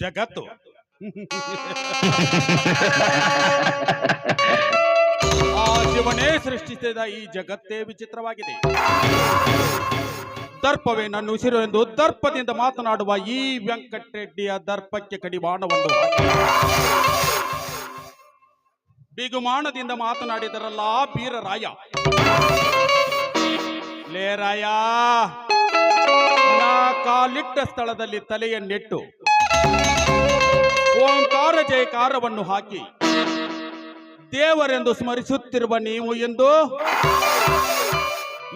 ಜಗತ್ತು. ಆ ಶಿವನೇ ಸೃಷ್ಟಿಸಿದ ಈ ಜಗತ್ತೇ ವಿಚಿತ್ರವಾಗಿದೆ. ದರ್ಪವೇ ನನ್ನ ಉಸಿರು ಎಂದು ದರ್ಪದಿಂದ ಮಾತನಾಡುವ ಈ ವೆಂಕಟರೆಡ್ಡಿಯ ದರ್ಪಕ್ಕೆ ಕಡಿವಾಣವನ್ನು ಬಿಗುಮಾಣದಿಂದ ಬಿಗುಮಾನದಿಂದ ಮಾತನಾಡಿದರಲ್ಲ ಬೀರರಾಯ. ಲೇ ರಾಯ ನಾ ಕಾಲಿಟ್ಟ ಸ್ಥಳದಲ್ಲಿ ತಲೆಯನ್ನಿಟ್ಟು. ಓಂಕಾರ ಜಯಕಾರವನ್ನು ಹಾಕಿ ದೇವರೆಂದು ಸ್ಮರಿಸುತ್ತಿರುವ ನೀವು ಎಂದು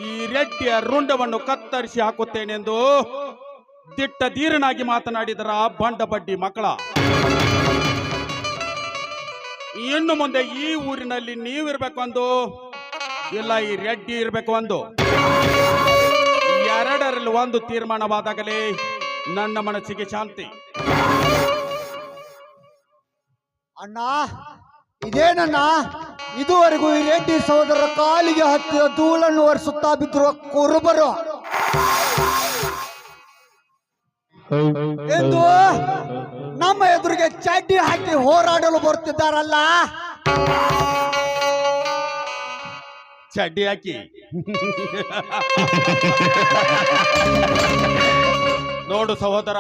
ಈ ರೆಡ್ಡಿಯ ರುಂಡವನ್ನು ಕತ್ತರಿಸಿ ಹಾಕುತ್ತೇನೆಂದು ದಿಟ್ಟ ಧೀರನಾಗಿ ಮಾತನಾಡಿದರ ಬಂಡ ಬಡ್ಡಿ ಮಕ್ಕಳ. ಇನ್ನು ಮುಂದೆ ಈ ಊರಿನಲ್ಲಿ ನೀವಿರ್ಬೇಕು ಅಂದು ಇಲ್ಲ ಈ ರೆಡ್ಡಿ ಇರಬೇಕು ಅಂದು. ಎರಡರಲ್ಲಿ ಒಂದು ತೀರ್ಮಾನವಾದಾಗಲೇ ನನ್ನ ಮನಸ್ಸಿಗೆ ಶಾಂತಿ. ಅಣ್ಣ ಇದೇನಣ್ಣ? ಇದುವರೆಗೂ ಈ ರೆಡ್ಡಿ ಸಹೋದರ ಕಾಲಿಗೆ ಹತ್ತಿದ ಧೂಳನ್ನು ಒರೆಸುತ್ತಾ ಬಿದ್ದಿರುವ ಕುರುಬರು. ಎಂದು ನಮ್ಮ ಎದುರಿಗೆ ಚಡ್ಡಿ ಹಾಕಿ ಹೋರಾಡಲು ಬರುತ್ತಿದ್ದಾರಲ್ಲ? ಚಡ್ಡಿ ಹಾಕಿ. ನೋಡು ಸಹೋದರ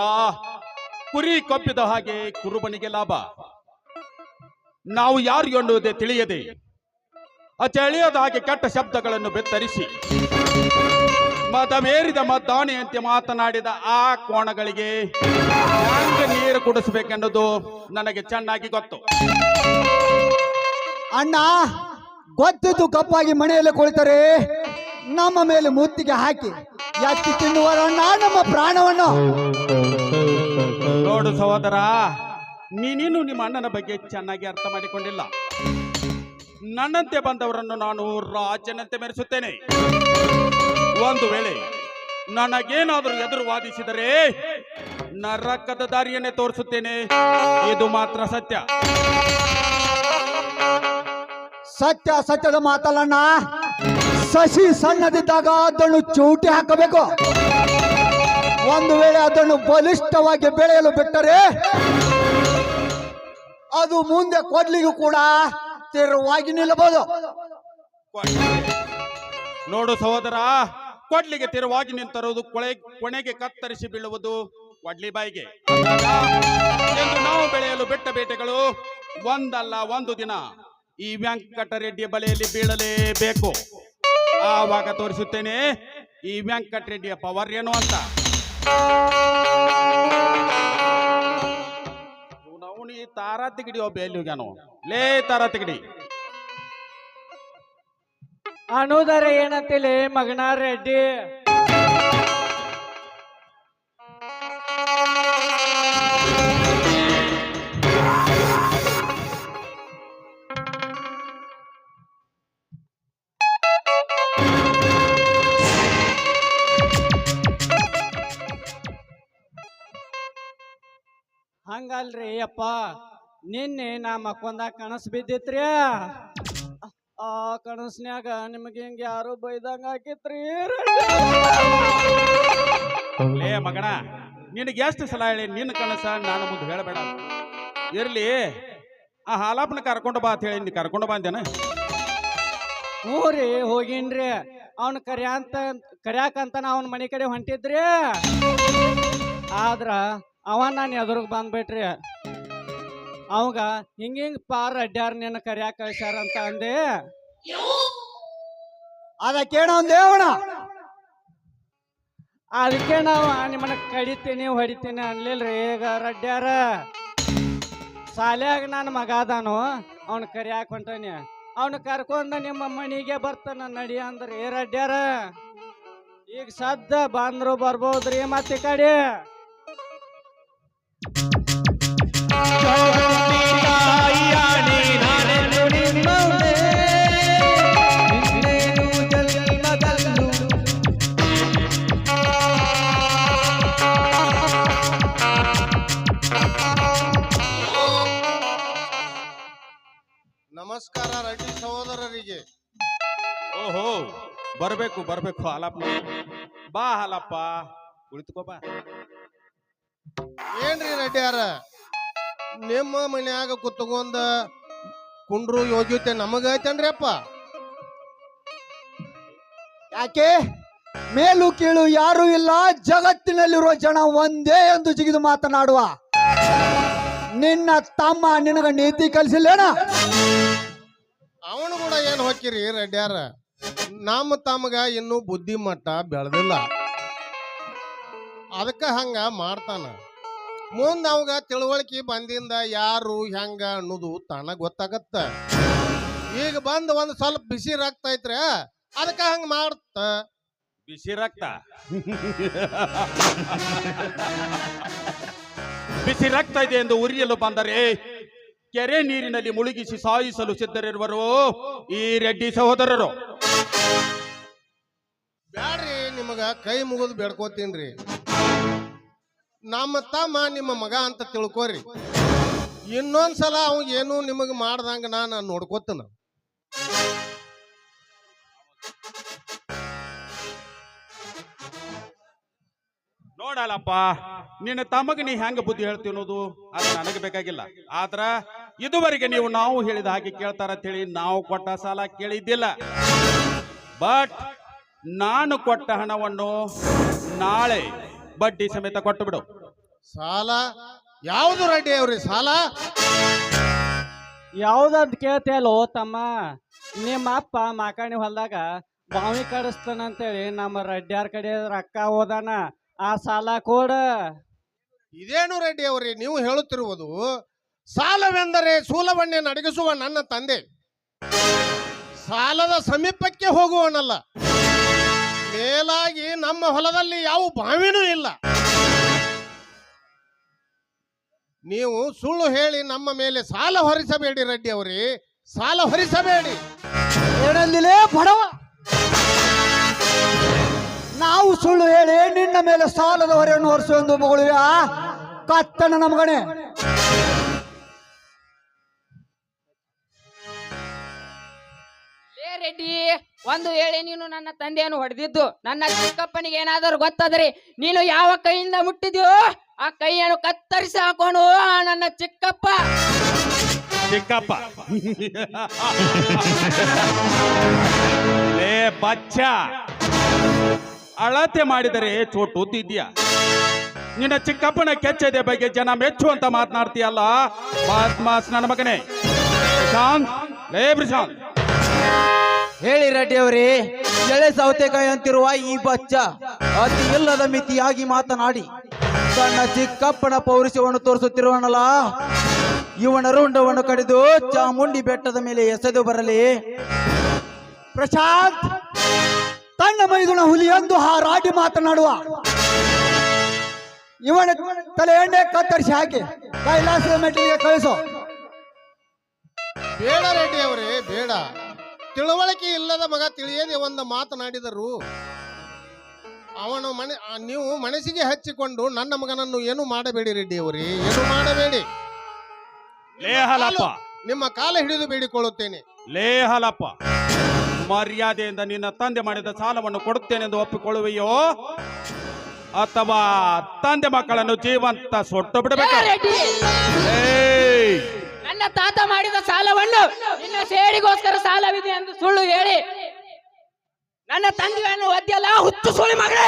ಕುರಿ ಕೊಪ್ಪಿದ ಹಾಗೆ ಕುರುಬನಿಗೆ ಲಾಭ. ನಾವು ಯಾರು ಎನ್ನುವುದೇ ತಿಳಿಯದೆ ಅಚಳಿಯದ ಹಾಗೆ ಕೆಟ್ಟ ಶಬ್ದಗಳನ್ನು ಬೆತ್ತರಿಸಿ ಮದವೇರಿದ ಮದ್ದಾನೆಯಂತೆ ಮಾತನಾಡಿದ ಆ ಕೋಣಗಳಿಗೆ ನೀರು ಕುಡಿಸಬೇಕೆನ್ನುವುದು ನನಗೆ ಚೆನ್ನಾಗಿ ಗೊತ್ತು. ಅಣ್ಣ, ಗೊತ್ತಿದ್ದು ಕಪ್ಪಾಗಿ ಮನೆಯಲ್ಲಿ ಕುಳಿತರೆ, ನಮ್ಮ ಮೇಲೆ ಮುತ್ತಿಗೆ ಹಾಕಿ ಎತ್ತಿ ತಿನ್ನುವರಣ್ಣ, ನಮ್ಮ ಪ್ರಾಣವನ್ನು. ನೋಡು ಸಹೋದರ. ನೀನೇನು ನಿಮ್ಮ ಅಣ್ಣನ ಬಗ್ಗೆ ಚೆನ್ನಾಗಿ ಅರ್ಥ ಮಾಡಿಕೊಂಡಿಲ್ಲ. ನನ್ನಂತೆ ಬಂದವರನ್ನು ನಾನು ರಾಜನಂತೆ ಮೆರೆಸುತ್ತೇನೆ. ಒಂದು ವೇಳೆ ನನಗೇನಾದರೂ ಎದುರು ವಾದಿಸಿದರೆ ನರಕದ ದಾರಿಯನ್ನೇ ತೋರಿಸುತ್ತೇನೆ. ಇದು ಮಾತ್ರ ಸತ್ಯ. ಸತ್ಯ ಸತ್ಯದ ಮಾತಲ್ಲಣ್ಣ. ಸಸಿ ಸಣ್ಣದಿದ್ದಾಗ ಅದನ್ನು ಚೂಟಿ ಹಾಕಬೇಕು. ಒಂದು ವೇಳೆ ಅದನ್ನು ಬಲಿಷ್ಠವಾಗಿ ಬೆಳೆಯಲು ಬಿಟ್ಟರೆ ಅದು ಮುಂದೆ ಕೊಡ್ಲಿಗೂ ಕೂಡ ಸ್ಥಿರವಾಗಿ ನಿಲ್ಲಬಹುದು. ನೋಡು ಸಹೋದರ, ಕೊಡ್ಲಿಗೆ ತಿರುವಾಗಿ ನಿಂತರುವುದು ಕೊಳೆ, ಕೊನೆಗೆ ಕತ್ತರಿಸಿ ಬೀಳುವುದು ಕೊಡ್ಲಿ ಬಾಯಿಗೆ. ಎಂದು ನಾವು ಬೆಳೆಯಲು ಬಿಟ್ಟ ಬೇಟೆಗಳು ಒಂದಲ್ಲ ಒಂದು ದಿನ ಈ ವೆಂಕಟರೆಡ್ಡಿ ಬಲೆಯಲ್ಲಿ ಬೀಳಲೇಬೇಕು. ಆವಾಗ ತೋರಿಸುತ್ತೇನೆ, ಈ ವೆಂಕಟರೆಡ್ಡಿಯ ಪವರ್ ಏನು ಅಂತ. ಅವನು ಈ ತಾರಾ ತಿಗಡಿ ಒಬ್ಬ ಎಲ್ಲಿಗ್ಯಾನು ಲೇ ತಾರಾ ತಿಗಡಿ. ಅನ್ನೋದರ ಏನಂತಿಲಿ ಮಗನ ರೆಡ್ಡಿ? ಅಪ್ಪ ನಿನ್ನೆ ನಾ ಮಕ್ಕೊಂದಾಗ ಕನಸು ಬಿದ್ದಿತ್ರಿ. ಆ ಕನಸ್ನ್ಯಾಗ ನಿಮಗೆ ಹಿಂಗ ಯಾರು ಬೈದಂಗ ಹಾಕಿತ್ರಿ ಲೇ ಮಗಣ ನಿನಗೆ ಎಷ್ಟು ಸಲ ಹೇಳಿ ನಿನ್ನ ಕನಸ ನಾನು ಮುಂದೆ ಹೇಳಬೇಡ ಇರ್ಲಿ ಆ ಹಾಲಪ್ಪನ ಕರ್ಕೊಂಡು ಬಾ ಅಂತ ಹೇಳಿ ನೀ ಕರ್ಕೊಂಡು ಬಂದೇನ ಹ್ಞೂ ರೀ ಹೋಗಿನ್ರಿ ಅವ್ನ ಕರ್ಯಾಂತ ಕರ್ಯಾಕಂತ ನಾ ಅವ್ನ ಮನೆ ಕಡೆ ಹೊಂಟಿದ್ರಿ. ಆದ್ರ ಅವ ನಾನು ಎದುರಿಗೆ ಬಂದ್ಬಿಟ್ರಿ. ಅವಾಗ ಹಿಂಗ ಹಿಂಗ ಪಾರ್ ಅಡ್ಯಾರ ನಿನ್ನ ಕರ್ಯಾಕ ಕಳ್ಸ್ಯಾರ ಅಂತ ಅಂದೆ. ಅದ ಒಂದು ದೇವಣ ಅದಕ್ಕೆ ನಾವು ನಿಮ್ಮನ್ನ ಕಡಿತೀನಿ ಹೊಡಿತೀನಿ ಅನ್ಲಿಲ್ರಿ. ಈಗ ರಡ್ಡ್ಯಾರ ಶಾಲ್ಯಾಗ ನನ್ನ ಮಗ ಅದಾನು, ಅವ್ನ ಕರಿಯಾಕ ಹೊಂಟಾನಿ. ಅವ್ನ ಕರ್ಕೊಂಡ ನಿಮ್ಮ ಮನೆಗೆ ಬರ್ತಾನ ನಡಿ ಅಂದ್ರೆ. ಏ ರಡ್ಡ್ಯಾರ, ಈಗ ಸದ್ದ ಬಂದ್ರು ಬರ್ಬೋದ್ರಿ ಮತ್ತೆ ಕಡೆ. ಬರಬೇಕು ಬರಬೇಕು ಹಾಲಪ್ಪ. ಬಾ ಹಾಲಪ್ಪ. ಕುಳಿತುಕೋ ಬಾ. ಏನ್ರಿ ರೆಡ್ಡಿಯಾರ ನಿಮ್ಮ ಮನ್ಯಾಗ ಕುತ್ಕೊಂಡ ಕುಂಡ್ರು ಯೋಗ್ಯತೆ ನಮಗ ಐತೇನ್ರಿ ಅಪ್ಪ? ಯಾಕೆ? ಮೇಲು ಕೀಳು ಯಾರು ಇಲ್ಲ ಜಗತ್ತಿನಲ್ಲಿರುವ ಜನ ಒಂದೇ ಎಂದು ಜಿಗಿದು ಮಾತನಾಡುವ. ನಿನ್ನ ತಮ್ಮ ನಿನಗ ನೀತಿ ಕಲಿಸಿಲ್ಲೇನ? ಅವನು ಕೂಡ ಏನ್ ಹೊಕ್ಕಿರಿ ರೆಡ್ಡ್ಯಾರ ನಮ್ಮ ತಮಗ ಇನ್ನು ಬುದ್ಧಿಮಟ್ಟ ಬೆಳೆದಿಲ್ಲ. ಅದಕ್ಕ ಹಂಗ ಮಾಡ್ತಾನ. ಮುಂದೆ ಅವಾಗ ತಿಳುವಳಿಕೆ ಬಂದಿಂದ ಯಾರು ಹೆಂಗ ಅನ್ನೋದು ತನಗೆ ಗೊತ್ತಾಗತ್ತ. ಈಗ ಬಂದು ಒಂದ್ ಸ್ವಲ್ಪ ಬಿಸಿ ರಕ್ತ ಐತ್ರಿ ಅದಕ್ಕ ಹಂಗ ಮಾಡ್ತ. ಬಿಸಿ ರಕ್ತ? ಬಿಸಿ ರಕ್ತ ಇದೆ ಎಂದು ಉರಿಯಲು ಬಂದರೆ ಕೆರೆ ನೀರಿನಲ್ಲಿ ಮುಳುಗಿಸಿ ಸಾಯಿಸಲು ಸಿದ್ಧರಿರುವರು ಈ ರೆಡ್ಡಿ ಸಹೋದರರು. ಬ್ಯಾಡ್ರಿ, ನಿಮಗ ಕೈ ಮುಗಿದು ಬೇಡ್ಕೋತೀನ್ರಿ. ನಮ್ಮ ತಮ್ಮ ನಿಮ್ಮ ಮಗ ಅಂತ ತಿಳ್ಕೋರಿ. ಇನ್ನೊಂದ್ಸಲ ಅವ ಏನು ನಿಮಗ್ ಮಾಡ್ದಂಗ ನಾನು ನೋಡ್ಕೋತನ. ನೋಡಲ್ಲಪ್ಪ, ನಿನ್ನ ತಮಗೆ ನೀ ಹೆಂಗ ಬುದ್ಧಿ ಹೇಳ್ತಿ ಅದು ನನಗೆ ಬೇಕಾಗಿಲ್ಲ. ಆದ್ರ ಇದುವರೆಗೆ ನೀವು ನಾವು ಹೇಳಿದ ಹಾಗೆ ಕೇಳ್ತಾರ ಅಂತೇಳಿ ನಾವು ಕೊಟ್ಟ ಸಾಲ ಕೇಳಿದ್ದಿಲ್ಲ. ಬಟ್ ನಾನು ಕೊಟ್ಟ ಹಣವನ್ನು ನಾಳೆ ಬಡ್ಡಿ ಸಮೇತ ಕೊಟ್ಟು ಬಿಡು ಸಾಲ? ಯಾವುದು ರೆಡ್ಡಿ ಅವ್ರಿ ಸಾಲ? ಯಾವ್ದಂತ ಕೇಳ್ತೇಲೋ ತಮ್ಮ? ನಿಮ್ಮ ಅಪ್ಪ ಮಾಕಾಣಿ ಹೊಲ್ದಾಗ ಬಾವಿ ಕಡಿಸ್ತಾನಂತೇಳಿ ನಮ್ಮ ರೆಡ್ಡಿಯಾರ ಕಡೆ ರೊಕ್ಕ ಹೋದಾನ ಆ ಸಾಲ ಕೊಡ. ಇದೇನು ರೆಡ್ಡಿ ಅವ್ರಿ ನೀವು ಹೇಳುತ್ತಿರುವುದು ಸಾಲವೆಂದರೆ ಸೂಲವನ್ನೇ ನಡಗಿಸುವ ನನ್ನ ತಂದೆ. ಸಾಲದ ಸಮೀಪಕ್ಕೆ ಹೋಗುವನಲ್ಲ ಮೇಲಾಗಿ ನಮ್ಮ ಹೊಲದಲ್ಲಿ ಯಾವ ಬಾವಿನೂ ಇಲ್ಲ. ನೀವು ಸುಳ್ಳು ಹೇಳಿ ನಮ್ಮ ಮೇಲೆ ಸಾಲ ಹೊರಿಸಬೇಡಿ ರೆಡ್ಡಿ ಅವರೇ. ಸಾಲ ಹೊರಿಸಬೇಡಿ. ಬಡವ. ನಾವು ಸುಳ್ಳು ಹೇಳಿ ನಿನ್ನ ಮೇಲೆ ಸಾಲದ ಹೊರೆಯನ್ನು ಹೊರಿಸುವ ಮಗಳು ಕತ್ತಣ್ಣ ಕತ್ತನ ನಮಗಣೆ ರೆಡ್ಡಿ ಒಂದು ಹೇಳಿ ನೀನು ನನ್ನ ತಂದೆಯನ್ನು ಹೊಡೆದಿದ್ದು, ನನ್ನ ಚಿಕ್ಕಪ್ಪನಿಗೆ ಏನಾದರೂ ಗೊತ್ತಾದರೆ ನೀನು ಯಾವ ಕೈಯಿಂದ ಮುಟ್ಟಿದ್ಯೋ ಆ ಕೈಯನ್ನು ಕತ್ತರಿಸಿ ಹಾಕೋಣ, ನನ್ನ ಚಿಕ್ಕಪ್ಪ. ಚಿಕ್ಕಪ್ಪ. ಲೇ ಬಚ್ಚ. ಅಳತೆ ಮಾಡಿದರೆ ಚೋಟು ತಿದ್ಯಾ? ನಿನ್ನ ಚಿಕ್ಕಪ್ಪನ ಕೆಚ್ಚದೆ ಬಗ್ಗೆ ಜನ ಮೆಚ್ಚು ಅಂತ ಮಾತನಾಡ್ತೀಯಲ್ಲ? ನನ್ನ ಮಗನೇ. ಪ್ರಶಾಂತ್ ಲೇ ಪ್ರಶಾಂತ್ ಹೇಳಿ ರೆಡ್ಡಿ ಅವರೇ, ಎಳೆ ಸೌತೆಕಾಯಿ ಅಂತಿರುವ ಈ ಬಚ್ಚ ಅತಿ ಇಲ್ಲದ ಮಿತಿಯಾಗಿ ಮಾತನಾಡಿ ತನ್ನ ಚಿಕ್ಕಪ್ಪನ ಪೌರುಷವನ್ನು ತೋರಿಸುತ್ತಿರುವನಲ್ಲ, ಇವನ ರುಂಡವನ್ನು ಕಡಿದು ಚಾಮುಂಡಿ ಬೆಟ್ಟದ ಮೇಲೆ ಎಸೆದು ಬರಲಿ. ಪ್ರಶಾಂತ್, ತನ್ನ ಮೈದುನ ಹುಲಿಯೊಂದು ಹಾರಾಡಿ ಮಾತನಾಡುವ. ಇವನ ತಲೆ ಎಣ್ಣೆ ಕತ್ತರಿಸಿ ಹಾಕಿ, ಕೈಲಾಸದ ಮೆಟ್ಟಿಗೆ ಕಳಿಸು. ಬೇಡ ರೆಡ್ಡಿ ಅವರೇ, ಬೇಡ. ತಿಳುವಳಿಕೆ ಇಲ್ಲದ ಮಗ ತಿಳಿಯದೆ ಒಂದು ಮಾತನಾಡಿದರು. ಅವನು ಮನೆ ನೀವು ಮನಸ್ಸಿಗೆ ಹಚ್ಚಿಕೊಂಡು ನನ್ನ ಮಗನನ್ನು ಏನು ಮಾಡಬೇಡಿ ರೆಡ್ಡಿ ಅವರೇ ಏನು ಮಾಡಬೇಡಿ? ಲೇಹಲಪ್ಪ. ನಿಮ್ಮ ಕಾಲ ಹಿಡಿದು ಬೇಡಿಕೊಳ್ಳುತ್ತೇನೆ. ಲೇಹಲಪ್ಪ ಮರ್ಯಾದೆಯಿಂದ ನಿನ್ನ ತಂದೆ ಮಾಡಿದ ಸಾಲವನ್ನು ಕೊಡುತ್ತೇನೆ ಎಂದು ಒಪ್ಪಿಕೊಳ್ಳುವೆಯೋ? ಅಥವಾ ತಂದೆ ಮಕ್ಕಳನ್ನು ಜೀವಂತ ಸೊಟ್ಟು ಬಿಡಬೇಕು! ನನ್ನ ತಾತ ಮಾಡಿದ ಸಾಲವನ್ನು ನಿನ್ನ ಸೇಡಿಗೋಸ್ಕರ ಸಾಲವಿದೆ ಎಂದು ಸುಳ್ಳು ಹೇಳಿ. ನನ್ನ ತಂದೆಯನ್ನು ಒದ್ದೆಲ್ಲ ಹುತ್ತು ಸುಳಿ ಮಗಳೇ.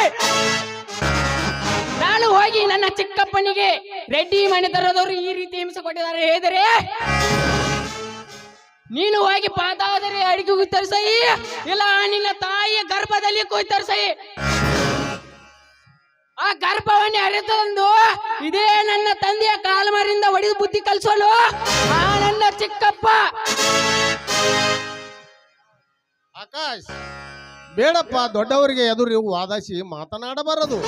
ನಾನು ಹೋಗಿ ನನ್ನ ಚಿಕ್ಕಪ್ಪನಿಗೆ ರೆಡ್ಡಿ ಮನೆತರದವರು ಈ ರೀತಿ ಹಿಂಸೆ ಕೊಟ್ಟಿದ್ದಾರೆ. ಹೇಳಿದರೆ, ನೀನು ಹೋಗಿ ಪಾತಾದರೆ ಅಡಿಗೆ ಕುಯ್ತರಿಸೈ ಇಲ್ಲ ನಿನ್ನ ತಾಯಿಯ ಗರ್ಭದಲ್ಲಿ ಕುಯ್ತರಿಸೈ ಆ ಗರ್ಭವನ್ನೇ ಅರೆತಂದು ಇದೇ ನನ್ನ ತಂದೆಯ ಕಾಲ್ಮರಿಂದ ಒಡೆದು ಬುದ್ಧಿ ಕಲಿಸಲು? ಆ ನನ್ನ ಚಿಕ್ಕಪ್ಪ. ಆಕಾಶ್ ಬೇಡಪ್ಪ ದೊಡ್ಡವರಿಗೆ ಎದುರು ವಾದಿಸಿ ಮಾತನಾಡಬಾರದು.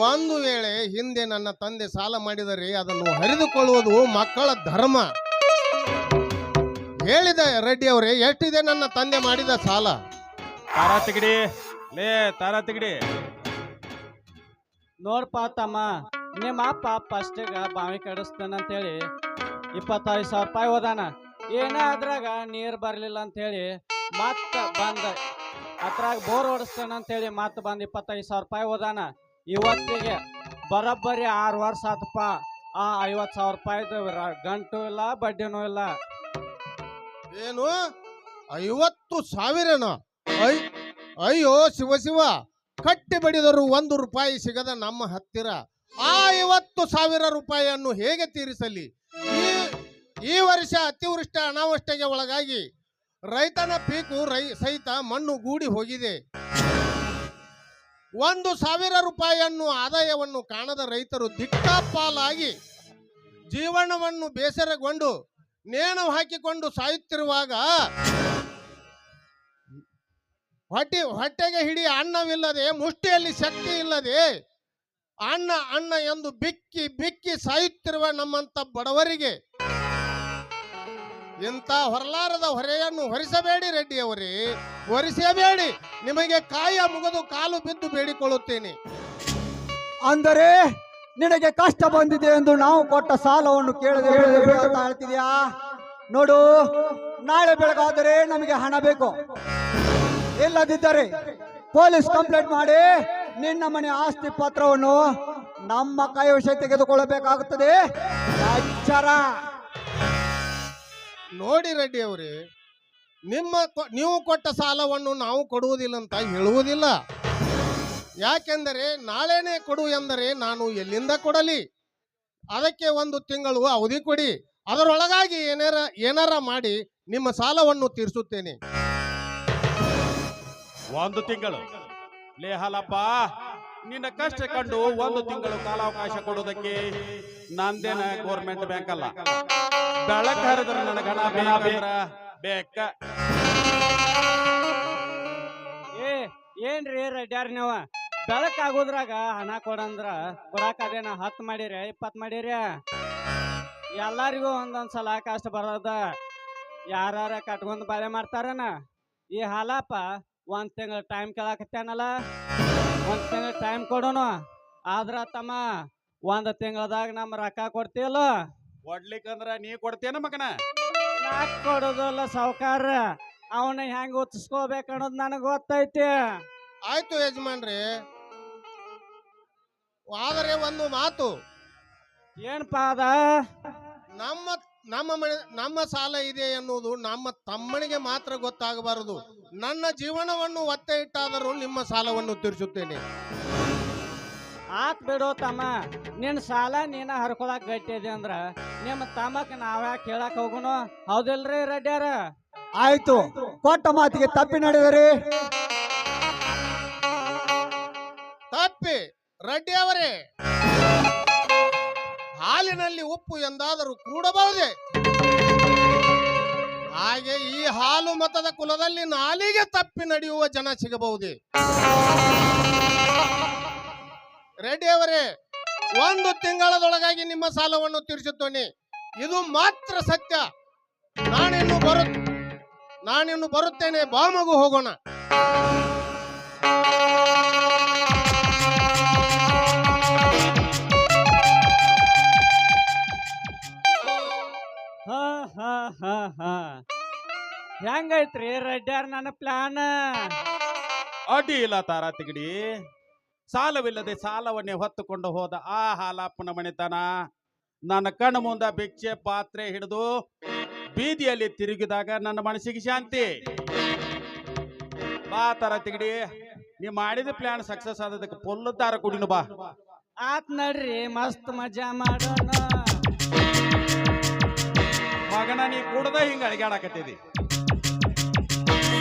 ಒಂದು ವೇಳೆ ಹಿಂದೆ ನನ್ನ ತಂದೆ ಸಾಲ ಮಾಡಿದರೆ ಅದನ್ನು ಹರಿದುಕೊಳ್ಳುವುದು ಮಕ್ಕಳ ಧರ್ಮ. ಹೇಳಿದ ರೆಡ್ಡಿ ಅವರೇ ಎಷ್ಟಿದೆ ನನ್ನ ತಂದೆ ಮಾಡಿದ ಸಾಲ? ತಾರಾ ತಿಗಡಿ. ಲೇ ತಾರಾ ತೆಗಿಡಿ. ನೋಡ್ಪ ತಮ್ಮ ನಿಮ್ಮ ಅಪ್ಪ ಫಸ್ಟಿಗ ಬಾವಿ ಕಡಿಸ್ತಾನಂತೇಳಿ ಇಪ್ಪತ್ತೈದು ಸಾವಿರ ರೂಪಾಯಿ ಹೋದಾನ. ಏನೇ ಅದ್ರಾಗ ನೀರು ಬರಲಿಲ್ಲ ಅಂತೇಳಿ ಮತ್ತೆ ಬಂದ, ಅದ್ರಾಗ ಬೋರ್ ಹೊಡಿಸ್ತಾನಂತೇಳಿ ಮತ್ತೆ ಬಂದು ಇಪ್ಪತ್ತೈದು ಸಾವಿರ ರೂಪಾಯಿ ಹೋದಾನ. ಇವತ್ತಿಗೆ ಬರೋಬ್ಬರಿ ಆರು ವರ್ಷ ಆತಪ್ಪ. ಆ ಐವತ್ತು ಸಾವಿರ ರೂಪಾಯಿದು ಗಂಟು ಇಲ್ಲ, ಬಡ್ಡಿನೂ ಇಲ್ಲ. ಏನು? ಐವತ್ತು ಸಾವಿರನ? ಅಯ್ಯೋ ಶಿವ ಶಿವ. ಕಟ್ಟಿ ಬಡಿದರು ಒಂದು ರೂಪಾಯಿ ಸಿಗದ ನಮ್ಮ ಹತ್ತಿರ ಆ ಐವತ್ತು ಸಾವಿರ ರೂಪಾಯಿಯನ್ನು ಹೇಗೆ ತೀರಿಸಲಿ? ಈ ವರ್ಷ ಅತಿವೃಷ್ಟಿ ಅನಾವೃಷ್ಟಿಗೆ ಒಳಗಾಗಿ ರೈತನ ಪೀಕು ರೈ, ಸಹಿತ ಮಣ್ಣು ಗೂಡಿ ಹೋಗಿದೆ. ಒಂದು ಸಾವಿರ ರೂಪಾಯಿಯನ್ನು ಆದಾಯವನ್ನು ಕಾಣದ ರೈತರು ದಿಕ್ಕಾಪಾಲಾಗಿ ಜೀವನವನ್ನು ಬೇಸರಗೊಂಡು ನೇಣು ಹಾಕಿಕೊಂಡು ಸಾಯುತ್ತಿರುವಾಗ ಹೊಟ್ಟೆ, ಹೊಟ್ಟೆಗೆ ಹಿಡಿ ಅನ್ನವಿಲ್ಲದೆ, ಮುಷ್ಟಿಯಲ್ಲಿ ಶಕ್ತಿ ಇಲ್ಲದೆ ಅನ್ನ ಅನ್ನ ಎಂದು ಬಿಕ್ಕಿ ಬಿಕ್ಕಿ ಸಾಯುತ್ತಿರುವ ನಮ್ಮಂತ ಬಡವರಿಗೆ ಇಂಥ ಹೊರಲಾರದ ಹೊರೆಯನ್ನು ಹೊರಿಸಬೇಡಿ ರೆಡ್ಡಿಯವರೇ, ಹೊರಿಸಬೇಡಿ. ನಿಮಗೆ ಕಾಯ ಮುಗಿದು ಕಾಲು ಬಿದ್ದು ಬೇಡಿಕೊಳ್ಳುತ್ತೇನೆ. ಅಂದರೆ ನಿನಗೆ ಕಷ್ಟ ಬಂದಿದೆ ಎಂದು ನಾವು ಕೊಟ್ಟ ಸಾಲವನ್ನು ಕೇಳದೆ ಹೇಳ್ತಿದ್ಯಾ? ನೋಡು, ನಾಳೆ ಬೆಳಗಾದರೆ ನಮಗೆ ಹಣ ಬೇಕು. ಇಲ್ಲದಿದ್ದರೆ ಪೊಲೀಸ್ ಕಂಪ್ಲೇಂಟ್ ಮಾಡಿ ನಿನ್ನ ಮನೆ ಆಸ್ತಿ ಪತ್ರವನ್ನು ನಮ್ಮ ಕೈವಶ ತೆಗೆದುಕೊಳ್ಳಬೇಕಾಗುತ್ತದೆ. ಎಚ್ಚರ ನೋಡಿ ರೆಡ್ಡಿ ಅವರೇ, ನಿಮ್ಮ ಕೊ- ನೀವು ಕೊಟ್ಟ ಸಾಲವನ್ನು ನಾವು ಕೊಡುವುದಿಲ್ಲ ಅಂತ ಹೇಳುವುದಿಲ್ಲ. ಯಾಕೆಂದರೆ ನಾಳೆನೇ ಕೊಡು ಎಂದರೆ ನಾನು ಎಲ್ಲಿಂದ ಕೊಡಲಿ? ಅದಕ್ಕೆ ಒಂದು ತಿಂಗಳು ಅವಧಿ ಕೊಡಿ. ಅದರೊಳಗಾಗಿ ಏನಾರ ಏನಾರ ಮಾಡಿ ನಿಮ್ಮ ಸಾಲವನ್ನು ತೀರಿಸುತ್ತೇನೆ. ಒಂದು ತಿಂಗಳು. ಲೇಹಲಪ್ಪ ನಿನ್ನ ಕಷ್ಟ ಕಂಡು ಒಂದು ತಿಂಗಳು ಕಾಲಾವಕಾಶ ಕೊಡೋದಕ್ಕೆ ನಂದೇನ ಗೌರ್ಮೆಂಟ್ ಬ್ಯಾಂಕ್ ಅಲ್ಲ? ಬೆಳಕ ಹರಿದ್ರೆ ಗಣ ಹಣ ಬೇಕಂದ್ರ ಬೇಕ. ಏ, ಏನ್ರಿ ರೆಡ್ಯಾರ್ ನೀವು? ಬೆಳಕಾಗೋದ್ರಾಗ ಹಣ ಕೊಡಂದ್ರ ಕೊಡಾಕ ಅದೇನ ಹತ್ತು ಮಾಡಿರಿ, ಇಪ್ಪತ್ತು ಮಾಡಿರಿ? ಎಲ್ಲರಿಗೂ ಒಂದೊಂದ್ ಸಲ ಕಷ್ಟ ಬರೋದ. ಯಾರ ಕಟ್ಕೊಂಡ್ ಬಾಳೆ ಮಾಡ್ತಾರನ? ಈ ಹಾಲಪ್ಪ ಒಂದ್ ತಿಂಗಳ ಟೈಮ್ ಕೇಳಾಕತ್ತೇನಲ್ಲ? ಒಂದ್ ತಿಂಗಳ ಟೈಮ್ ಕೊಡೋಣ ಆದ್ರ ತಮ್ಮ ಒಂದ್ ತಿಂಗಳದಾಗ ನಮ್ಮ ರೊಕ್ಕ ಕೊಡ್ತೀಯಲ್ಲ? ಕೊಡ್ಲಿಕ್ಕಂದ್ರ ನೀ ಕೊಡ್ತೇನ ಮಗನ? ಕೊಡೋದಲ್ಲ ಸಾವ್ಕಾರ. ಅವನ ಹೆಂಗ್ ಒತ್ತಿಸ್ಕೋಬೇಕು ಅನ್ನೋದು ನನಗೆ ಗೊತ್ತೈತಿ. ಆಯ್ತು ಯಜಮಾನ್ರಿ. ಆದರೆ ಒಂದು ಮಾತು. ಏನ್ ಅದ? ನಮ್ಮ ನಮ್ಮ ಮನೆ ನಮ್ಮ ಸಾಲ ಇದೆ ಎನ್ನುವುದು ನಮ್ಮ ತಮ್ಮನಿಗೆ ಮಾತ್ರ ಗೊತ್ತಾಗಬಾರದು. ನನ್ನ ಜೀವನವನ್ನು ಒತ್ತೆ ಇಟ್ಟಾದರೂ ನಿಮ್ಮ ಸಾಲವನ್ನು ತೀರಿಸುತ್ತೇನೆ. ಆತ್ ಬಿಡೋ ತಮ್ಮ. ನಿನ್ನ ಸಾಲ ನೀನ ಹರ್ಕೊಳಕ್ ಗಟ್ಟಿದೆ ಅಂದ್ರ ನಿಮ್ಮ ತಮ್ಮಕ್ ನಾವ್ಯಾಕೆ ಕೇಳಕ್ ಹೋಗುನು? ಹೌದಿಲ್ರಿ ರೆಡ್ಡಿಯಾರ ಆಯ್ತು. ಕೊಟ್ಟ ಮಾತಿಗೆ ತಪ್ಪಿ ನಡೆದರೆ ತಪ್ಪಿ. ರೆಡ್ಡಿ ಅವರೇ. ಹಾಲಿನಲ್ಲಿ ಉಪ್ಪು ಎಂದಾದರೂ ಕೂಡಬಹುದೇ? ಹಾಗೆ ಈ ಹಾಲು ಮತದ ಕುಲದಲ್ಲಿ ನಾಲಿಗೆ ತಪ್ಪಿ ನಡೆಯುವ ಜನ ಸಿಗಬಹುದೇ? ರೆಡ್ಡಿ ಅವರೇ, ಒಂದು ತಿಂಗಳದೊಳಗಾಗಿ ನಿಮ್ಮ ಸಾಲವನ್ನು ತೀರಿಸುತ್ತೇನೆ. ಇದು ಮಾತ್ರ ಸತ್ಯ. ನಾನಿನ್ನು ಬರು, ನಾನಿನ್ನು ಬರುತ್ತೇನೆ. ಬಾಮಗು ಹೋಗೋಣ. ಹೆಂಗೈತ್ರಿ ರೆಡ್ಯಾರ್ ನನ್ನ ಪ್ಲಾನ್ ಅಡ್ಡಿ ಇಲ್ಲ ತಾರ ತಿಗಡಿ. ಸಾಲವಿಲ್ಲದೆ ಸಾಲವನ್ನೇ ಹೊತ್ತುಕೊಂಡು ಹೋದ ಆ ಹಾಲಪ್ಪನ ಮಣಿತನ ನನ್ನ ಕಣ್ಣು ಮುಂದ ಭಿಕ್ಷೆ ಪಾತ್ರೆ ಹಿಡಿದು ಬೀದಿಯಲ್ಲಿ ತಿರುಗಿದಾಗ ನನ್ನ ಮನಸ್ಸಿಗೆ ಶಾಂತಿ. ಬಾ ತಾರ ತಿಗಡಿ ನೀ ಮಾಡಿದ ಪ್ಲಾನ್ ಸಕ್ಸಸ್ ಆದದಕ್ಕೆ ಪೊಲ್ಲು ತಾರ ಕುಡಿನು ಬಾ. ಆತ್ ನಡ್ರಿ ಮಸ್ತ್ ಮಜಾ ಮಾಡೋಣ. ಮಗನ ನೀ ಕುಡ್ದ ಹಿಂಗ ಅಳಿಗಾಡಕತ್ತಿದಿ